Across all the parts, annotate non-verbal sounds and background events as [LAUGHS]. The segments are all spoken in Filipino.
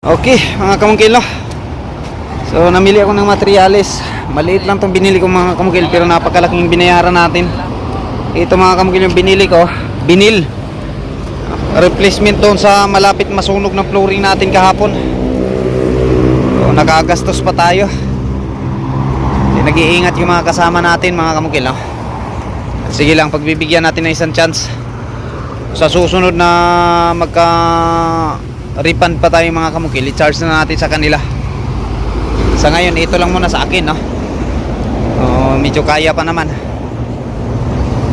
Okay, mga kamungkil no. So, namili ako ng materyales. Maliit lang tong binili ko mga kamungkil pero napakalaking binayaran natin. Ito mga kamungkil yung binili ko, binil. Replacement doon sa malapit masunog ng flooring natin kahapon. So, nakagastos pa tayo. Hindi nag-iingat yung mga kasama natin mga kamungkil no. Sige lang, pagbibigyan natin ng isang chance. Sa susunod na magka refund pa tayo mga kamukil, i-charge na natin sa kanila. Sa ngayon, ito lang muna sa akin, no? Oh, medyo kaya pa naman.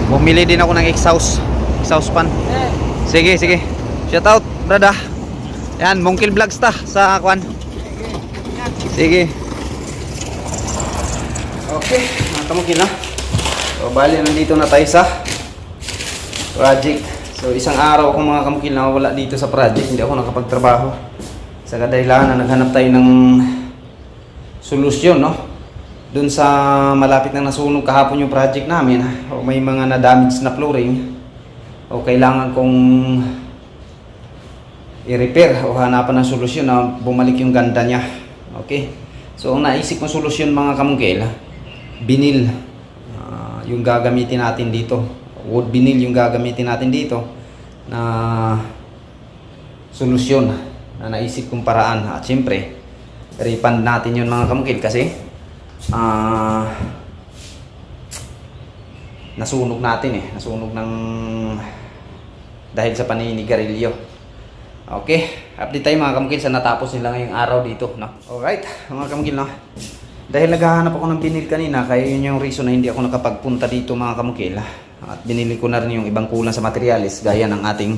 Bumili din ako ng exhaust, exhaust fan. Sige, sige. Shout out, brada. Yan, Mungkil Vlogs ta sa kwan. Sige. Okay, mga kamukil, no? So, bali, nandito na tayo sa project. So isang araw akong mga kamukil na wala dito sa project, hindi ako nakapagtrabaho. Sa kadahilan na naghanap tayo ng solusyon, no? Doon sa malapit na nasunog kahapon yung project namin, o may mga na-damage na flooring, o kailangan kong i-repair o hanapan ng solusyon na bumalik yung ganda niya. Okay? So ang naisip kong solusyon mga kamungkil, binil ah, yung gagamitin natin dito. Wood vinyl yung gagamitin natin dito na solusyon na naisip kong paraan. At syempre, refund natin yun mga kamukil kasi ah nasunog natin eh. Nasunog ng dahil sa paninigarilyo. Okay, update tayo mga kamukil sa natapos nila ngayong araw dito. No? Alright, mga kamukil no. Dahil naghahanap ako ng binil kanina, kaya yun yung reason na hindi ako nakapagpunta dito mga kamukil. At binili ko na rin yung ibang kulang sa materialis gaya ng ating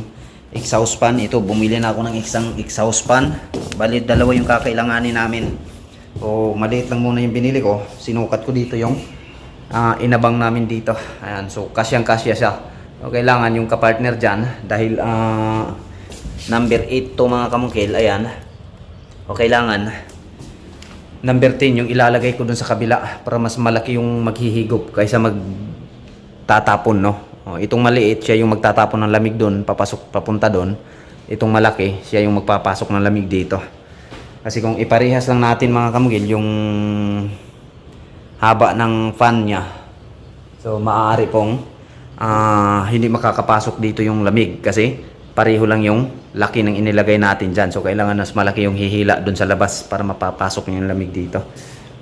exhaust fan. Ito, bumili na ako ng isang exhaust fan. Balit dalawa yung kakailanganin namin. O maliit lang muna yung binili ko. Sinukat ko dito yung ah, inabang namin dito. Ayan, so kasyang kasya siya. O kailangan yung kapartner dyan dahil ah, number 8 to mga kamungkil. Ayan. O kailangan number 10 yung ilalagay ko dun sa kabila para mas malaki yung maghihigop kaysa mag tatapon no. O, itong maliit siya yung magtatapon ng lamig doon, papasok papunta doon. Itong malaki siya yung magpapasok ng lamig dito. Kasi kung iparehas lang natin mga kamugil yung haba ng fan niya. So maaari pong ah, hindi makakapasok dito yung lamig kasi pareho lang yung laki ng inilagay natin dyan. So kailangan mas malaki yung hihila doon sa labas para mapapasok yung lamig dito.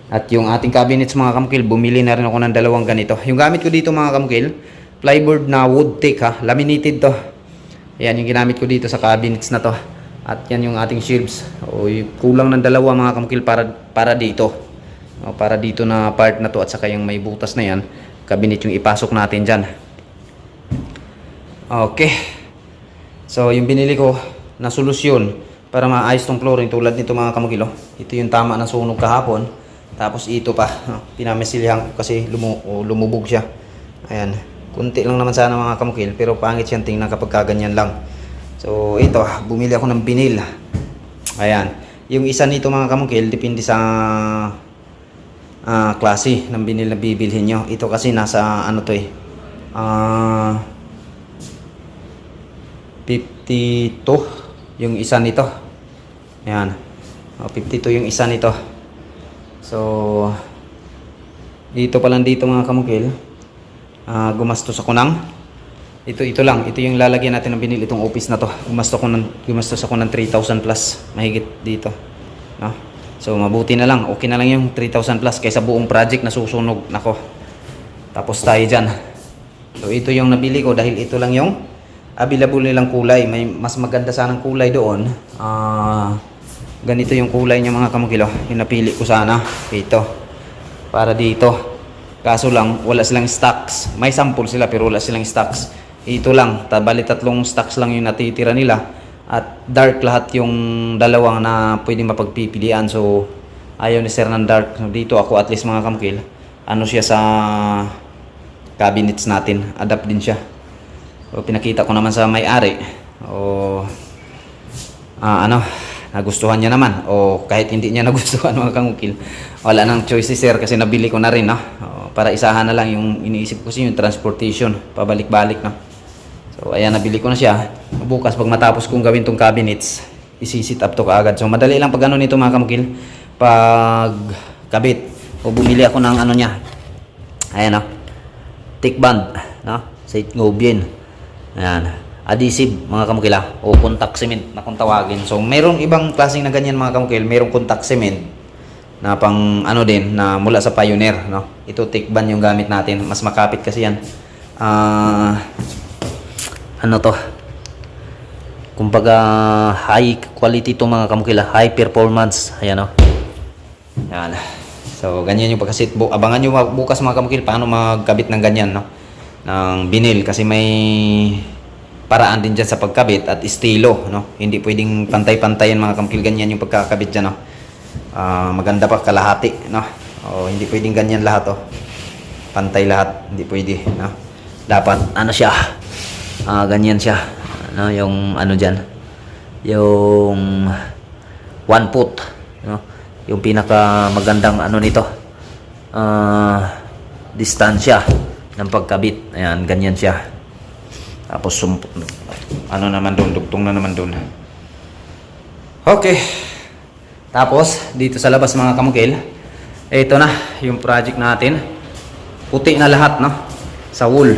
At yung ating cabinets mga kamukil, bumili na rin ako ng dalawang ganito. Yung gamit ko dito mga kamukil, plyboard na wood thick ha, laminated to. Yan yung ginamit ko dito sa cabinets na to. At yan yung ating shelves. O, yung kulang ng dalawa mga kamukil para, para dito. O, para dito na part na to at saka yung may butas na yan, cabinet yung ipasok natin dyan. Okay. So yung binili ko na solusyon para maayos tong flooring tulad nito mga kamukil. oh. Ito yung tama na sunog kahapon. Tapos ito pa, [LAUGHS] oh, pinamesilihan ko kasi lumu lumubog siya. Ayan. Kunti lang naman sana mga kamukil pero pangit siyang tingnan kapag kaganyan lang. So ito, bumili ako ng binil. Ayan. Yung isa nito mga kamukil depende sa ah, klase ng binil na bibilhin nyo. Ito kasi nasa ano to eh. Ah 52 yung isa nito. Ayan. Oh, 52 yung isa nito. So, dito pa lang dito mga kamukil, ah gumastos ako ng, ito, ito lang, ito yung lalagyan natin ng binili, itong office na to. Gumastos ako ng, gumastos ako ng 3,000 plus, mahigit dito. No? So, mabuti na lang, okay na lang yung 3,000 plus kaysa buong project na susunog. Nako, tapos tayo dyan. So, ito yung nabili ko dahil ito lang yung available nilang kulay. May mas maganda sanang kulay doon. Ah, ganito yung kulay niya mga kamukilo. Yung napili ko sana. Ito. Para dito. Kaso lang, wala silang stocks. May sample sila pero wala silang stocks. Ito lang. Tabali tatlong stocks lang yung natitira nila. At dark lahat yung dalawang na pwedeng mapagpipilian. So, ayaw ni sir ng dark. Dito ako at least mga kamukil. Ano siya sa cabinets natin. Adapt din siya. O pinakita ko naman sa may-ari. O ah, ano, nagustuhan niya naman. O kahit hindi niya [LAUGHS] nagustuhan mga kangukil. Wala nang choice si sir kasi nabili ko na rin. No? O, para isahan na lang yung iniisip ko kasi yung transportation. Pabalik-balik. No? So ayan, nabili ko na siya. Bukas pag matapos kong gawin tong cabinets, isi-sit up to kaagad. So madali lang pag ano nito mga kamukil, pag kabit. O bumili ako ng ano niya. Ayan o. Thick band, no? Sa Ngobien. Ayan. Adhesive, mga kamukila. O contact cement na kung tawagin. So, merong ibang klaseng na ganyan mga kamukil. Merong contact cement na pang ano din, na mula sa Pioneer, no? Ito thick band yung gamit natin. Mas makapit kasi yan. Ah... ano to? Kumbaga, high quality to mga kamukila. High performance. Ayan o. Yan. So, ganyan yung pagkasit. Abangan nyo bukas mga kamukil paano magkabit ng ganyan, no? Ng binil. Kasi may paraan din dyan sa pagkabit at estilo, no? Hindi pwedeng pantay-pantayan mga kamukil. Ganyan yung pagkakabit dyan, no? Ah, maganda pa kalahati, no? O, hindi pwedeng ganyan lahat, oh. Pantay lahat. Hindi pwede, no? Dapat, ano siya? Ah, ganyan siya. Ano, yung ano dyan? Yung one foot, no? Yung pinaka magandang ano nito. Ah, distansya ng pagkabit. Ayan, ganyan siya. Tapos ano naman doon, dugtong na naman doon. Okay. Tapos dito sa labas mga kamukil, ito na yung project natin. Puti na lahat, no? Sa wool.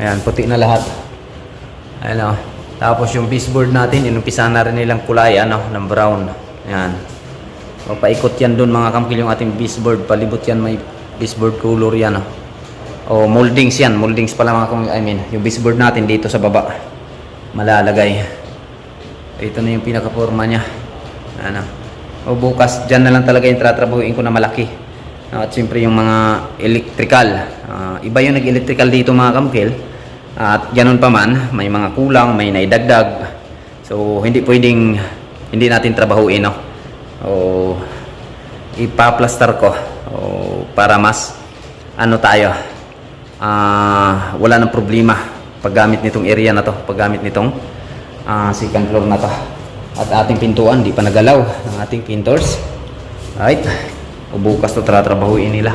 Ayan, puti na lahat. Ayan o. Tapos yung baseboard natin, inumpisa na rin nilang kulay, ano, ng brown. Ayan. O, paikot yan doon mga kamkil yung ating baseboard. Palibot yan, may baseboard color yan. O, o moldings yan. Moldings pala mga kamkil. I mean, yung baseboard natin dito sa baba. Malalagay. Ito na yung pinaka-forma niya. Ano. O bukas, dyan na lang talaga yung tratrabuhin ko na malaki. At siyempre yung mga electrical. Ah, iba yung nag-electrical dito mga kamkil. At ganun pa man, may mga kulang, may naidagdag. So, hindi pwedeng hindi natin trabahuin, no? O ipaplastar ko o para mas ano tayo ah wala nang problema paggamit nitong area na to paggamit nitong ah, second floor na to. At ating pintuan di pa nagalaw ng ating painters. Right? O bukas to tratrabahuin nila.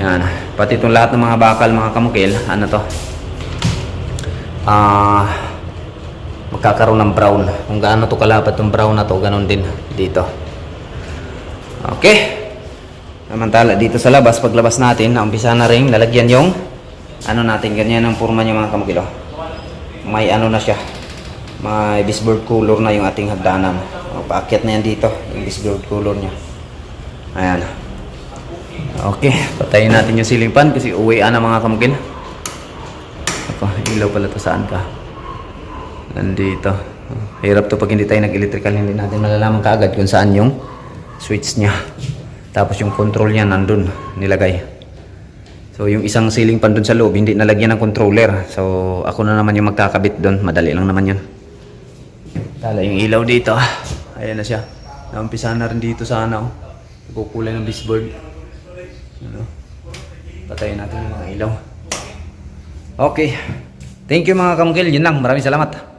Yan. Pati itong lahat ng mga bakal mga kamukil ano to? Ah magkakaroon ng brown. Kung gaano to kalapat tong brown na to ganon din dito. Okay. Samantala dito sa labas, paglabas natin, naumpisa na rin lalagyan yung ano natin, ganyan ang forma niya mga kamukilo. May ano na siya. May baseboard color na yung ating hagdanan. O, paakyat na yan dito, yung baseboard color niya. Ayan. Okay, patayin natin yung ceiling fan kasi uwi na mga kamukil. Ako, ilaw pala to saan ka? Nandito. Hirap to pag hindi tayo nag-electrical, hindi natin malalaman kaagad kung saan yung switch niya. Tapos yung control niya nandun, nilagay. So yung isang ceiling fan dun sa loob, hindi nalagyan ng controller. So ako na naman yung magkakabit dun. Madali lang naman yun. Tala yung ilaw dito. Ayan na siya. Naumpisa na rin dito sa ano. Kukulay ng baseboard. Ano? Patayin natin yung mga ilaw. Okay. Thank you mga kamukil. Yun lang. Maraming salamat.